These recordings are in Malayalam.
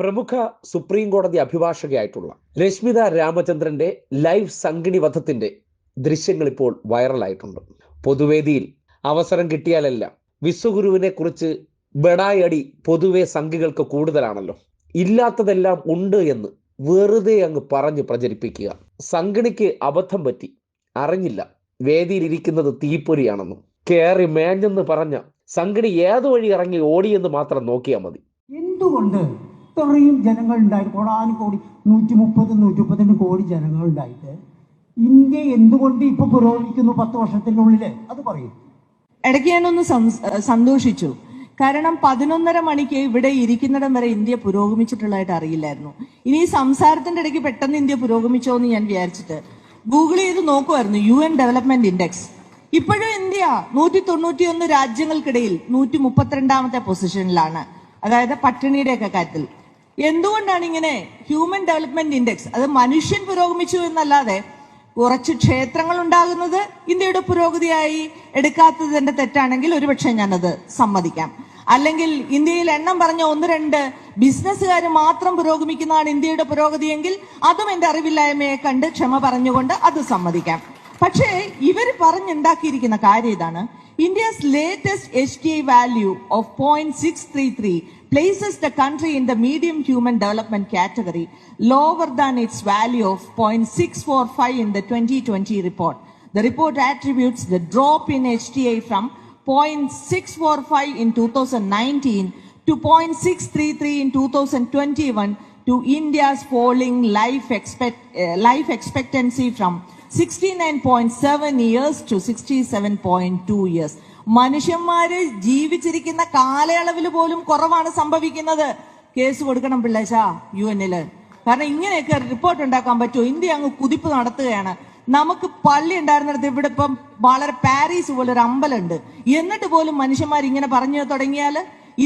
പ്രമുഖ സുപ്രീം കോടതി അഭിഭാഷകയായിട്ടുള്ള രശ്മിത രാമചന്ദ്രന്റെ ലൈവ് സംഗിണി വധത്തിന്റെ ദൃശ്യങ്ങൾ ഇപ്പോൾ വൈറലായിട്ടുണ്ട്. പൊതുവേദിയിൽ അവസരം കിട്ടിയാലെല്ലാം വിശ്വഗുരുവിനെ കുറിച്ച് ബെടായടി പൊതുവെ സംഘികൾക്ക് കൂടുതലാണല്ലോ. ഇല്ലാത്തതെല്ലാം ഉണ്ട് എന്ന് വെറുതെ അങ്ങ് പറഞ്ഞ് പ്രചരിപ്പിക്കുക. സംഗണിക്ക് അബദ്ധം പറ്റി. അറിഞ്ഞില്ല. വേദിയിലിരിക്കുന്നത് തീപ്പൊരിയാണെന്നും കയറി മേഞ്ഞെന്ന് പറഞ്ഞ സംഗണി ഏതു വഴി ഇറങ്ങി ഓടിയെന്ന് മാത്രം നോക്കിയാൽ മതി. എന്തുകൊണ്ട് ഇത്രയും ജനങ്ങൾ ഉണ്ടായിട്ട് കോടാനുകോടി നൂറ്റി മുപ്പത് നൂറ്റി മുപ്പത്തിരണ്ട് കോടി ജനങ്ങൾ ഉണ്ടായിട്ട് ഇന്ത്യ എന്തുകൊണ്ട് ഇപ്പൊ പുരോഗമിക്കുന്നു പത്ത് വർഷത്തിനുള്ളിൽ അത് പറയും. ഇടയ്ക്ക് ഞാനൊന്ന് സന്തോഷിച്ചു. കാരണം പതിനൊന്നര മണിക്ക് ഇവിടെ ഇരിക്കുന്നിടം വരെ ഇന്ത്യ പുരോഗമിച്ചിട്ടുള്ളതായിട്ട് അറിയില്ലായിരുന്നു. ഇനി ഈ സംസാരത്തിന്റെ ഇടയ്ക്ക് പെട്ടെന്ന് ഇന്ത്യ പുരോഗമിച്ചോ എന്ന് ഞാൻ വിചാരിച്ചിട്ട് ഗൂഗിൾ ചെയ്ത് നോക്കുമായിരുന്നു യു എൻ ഡെവലപ്മെന്റ് ഇൻഡെക്സ് ഇപ്പോഴും ഇന്ത്യ നൂറ്റി തൊണ്ണൂറ്റിയൊന്ന് രാജ്യങ്ങൾക്കിടയിൽ നൂറ്റി മുപ്പത്തിരണ്ടാമത്തെ പൊസിഷനിലാണ് അതായത് പട്ടിണിയുടെയൊക്കെ കാര്യത്തിൽ. എന്തുകൊണ്ടാണ് ഇങ്ങനെ ഹ്യൂമൻ ഡെവലപ്മെന്റ് ഇൻഡെക്സ് അത് മനുഷ്യൻ പുരോഗമിച്ചു എന്നല്ലാതെ കുറച്ച് ക്ഷേത്രങ്ങൾ ഉണ്ടാകുന്നത് ഇന്ത്യയുടെ പുരോഗതിയായി എടുക്കാത്തതിന്റെ തെറ്റാണെങ്കിൽ ഒരുപക്ഷെ ഞാനത് സമ്മതിക്കാം. അല്ലെങ്കിൽ ഇന്ത്യയിൽ എണ്ണം പറഞ്ഞ ഒന്ന് രണ്ട് ബിസിനസ്സുകാർ മാത്രം പുരോഗമിക്കുന്നതാണ് ഇന്ത്യയുടെ പുരോഗതിയെങ്കിൽ അതും എന്റെ അറിവില്ലായ്മയെ കണ്ട് ക്ഷമ പറഞ്ഞുകൊണ്ട് അത് സമ്മതിക്കാം. പക്ഷേ ഇവർ പറഞ്ഞുണ്ടാക്കിയിരിക്കുന്ന കാര്യം ഇതാണ്. India's latest HDI value of 0.633 places the country in the medium human development category, lower than its value of 0.645 in the 2020 report. The report attributes the drop in HDI from 0.645 in 2019 to 0.633 in 2021 to India's falling life, expect, uh, life expectancy from 69.7 years to 67.2 years മനുഷ്യന്മാര് ജീവിച്ചിരിക്കുന്ന കാലയളവിൽ പോലും കുറവാണ് സംഭവിക്കുന്നത്. കേസ് കൊടുക്കണം പിള്ളേശ യു എന്നിൽ കാരണം ഇങ്ങനെയൊക്കെ റിപ്പോർട്ട് ഉണ്ടാക്കാൻ പറ്റുമോ? ഇന്ത്യ അങ്ങ് കുതിപ്പ് നടത്തുകയാണ്. നമുക്ക് പള്ളി ഉണ്ടായിരുന്നിടത്ത് ഇവിടെ ഇപ്പം വളരെ പാരീസ് പോലെ ഒരു അമ്പലമുണ്ട്. എന്നിട്ട് പോലും മനുഷ്യന്മാർ ഇങ്ങനെ പറഞ്ഞു തുടങ്ങിയാൽ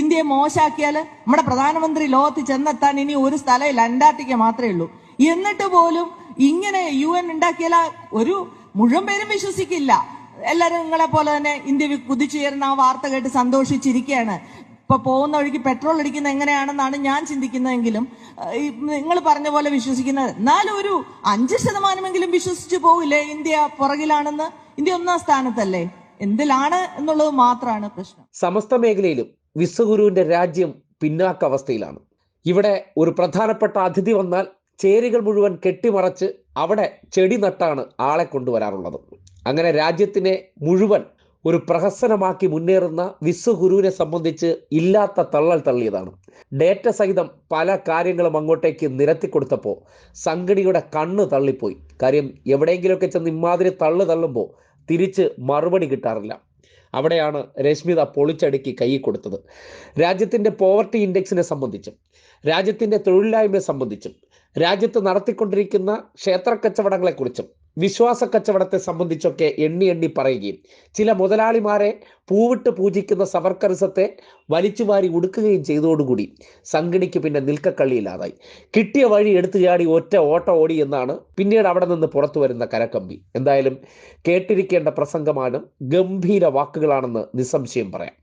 ഇന്ത്യയെ മോശാക്കിയാൽ നമ്മുടെ പ്രധാനമന്ത്രി ലോകത്ത് ചെന്നെത്താൻ ഇനി ഒരു സ്ഥലമില്ല അന്റാർട്ടിക്ക മാത്രമേ ഉള്ളൂ. എന്നിട്ട് പോലും ഇങ്ങനെ യു എൻ ഉണ്ടാക്കിയാൽ ഒരു മുഴുവൻ പേരും വിശ്വസിക്കില്ല. എല്ലാരും നിങ്ങളെ പോലെ തന്നെ ഇന്ത്യ കുതിച്ചുയരുന്ന ആ വാർത്ത കേട്ട് സന്തോഷിച്ചിരിക്കുകയാണ്. ഇപ്പൊ പോകുന്ന വഴിക്ക് പെട്രോൾ അടിക്കുന്ന എങ്ങനെയാണെന്നാണ് ഞാൻ ചിന്തിക്കുന്നതെങ്കിലും നിങ്ങൾ പറഞ്ഞ പോലെ വിശ്വസിക്കുന്നത്. എന്നാലും ഒരു അഞ്ച് ശതമാനമെങ്കിലും വിശ്വസിച്ചു പോകില്ലേ ഇന്ത്യ പുറകിലാണെന്ന്? ഇന്ത്യ ഒന്നാം സ്ഥാനത്തല്ലേ? എന്തിലാണ് എന്നുള്ളത് മാത്രമാണ് പ്രശ്നം. സമസ്ത മേഖലയിലും വിശ്വഗുരുവിന്റെ രാജ്യം പിന്നാക്ക അവസ്ഥയിലാണ് ഇവിടെ ഒരു പ്രധാനപ്പെട്ട അതിഥി വന്നാൽ ചേരികൾ മുഴുവൻ കെട്ടിമറച്ച് അവിടെ ചെടി നട്ടാണ് ആളെ കൊണ്ടുവരാറുള്ളത്. അങ്ങനെ രാജ്യത്തിനെ മുഴുവൻ ഒരു പ്രഹസനമാക്കി മുന്നേറുന്ന വിശ്വഗുരുവിനെ സംബന്ധിച്ച് ഇല്ലാത്ത തള്ളൽ തള്ളിയതാണ്. ഡേറ്റ സഹിതം പല കാര്യങ്ങളും അങ്ങോട്ടേക്ക് നിരത്തി കൊടുത്തപ്പോൾ സംഗടിയുടെ കണ്ണ് തള്ളിപ്പോയി. കാര്യം എവിടെയെങ്കിലുമൊക്കെ ചെന്ന് ഇമാതിരി തള്ളു തള്ളുമ്പോൾ തിരിച്ച് മറുപടി കിട്ടാറില്ല. അവിടെയാണ് രശ്മിത പൊളിച്ചടുക്കി കൈ കൊടുത്തത്. രാജ്യത്തിന്റെ പോവർട്ടി ഇൻഡെക്സിനെ സംബന്ധിച്ചും രാജ്യത്തിന്റെ തൊഴിലില്ലായ്മയെ സംബന്ധിച്ചും രാജ്യത്ത് നടത്തിക്കൊണ്ടിരിക്കുന്ന ക്ഷേത്ര കച്ചവടങ്ങളെക്കുറിച്ചും വിശ്വാസ കച്ചവടത്തെ സംബന്ധിച്ചൊക്കെ എണ്ണി എണ്ണി പറയുകയും ചില മുതലാളിമാരെ പൂവിട്ട് പൂജിക്കുന്ന സവർക്കറിസത്തെ വലിച്ചുവാരി ഉടുക്കുകയും ചെയ്തതോടുകൂടി സംഘടിക്ക് പിന്നെ നിൽക്കക്കള്ളിയില്ലാതായി. കിട്ടിയ വഴി എടുത്തു ചാടി ഒറ്റ ഓട്ട ഓടി എന്നാണ് പിന്നീട് അവിടെ നിന്ന് പുറത്തു വരുന്ന കരക്കമ്പി എന്തായാലും കേട്ടിരിക്കേണ്ട പ്രസംഗമാണ് ഗംഭീര വാക്കുകളാണെന്ന് നിസ്സംശയം പറയാം.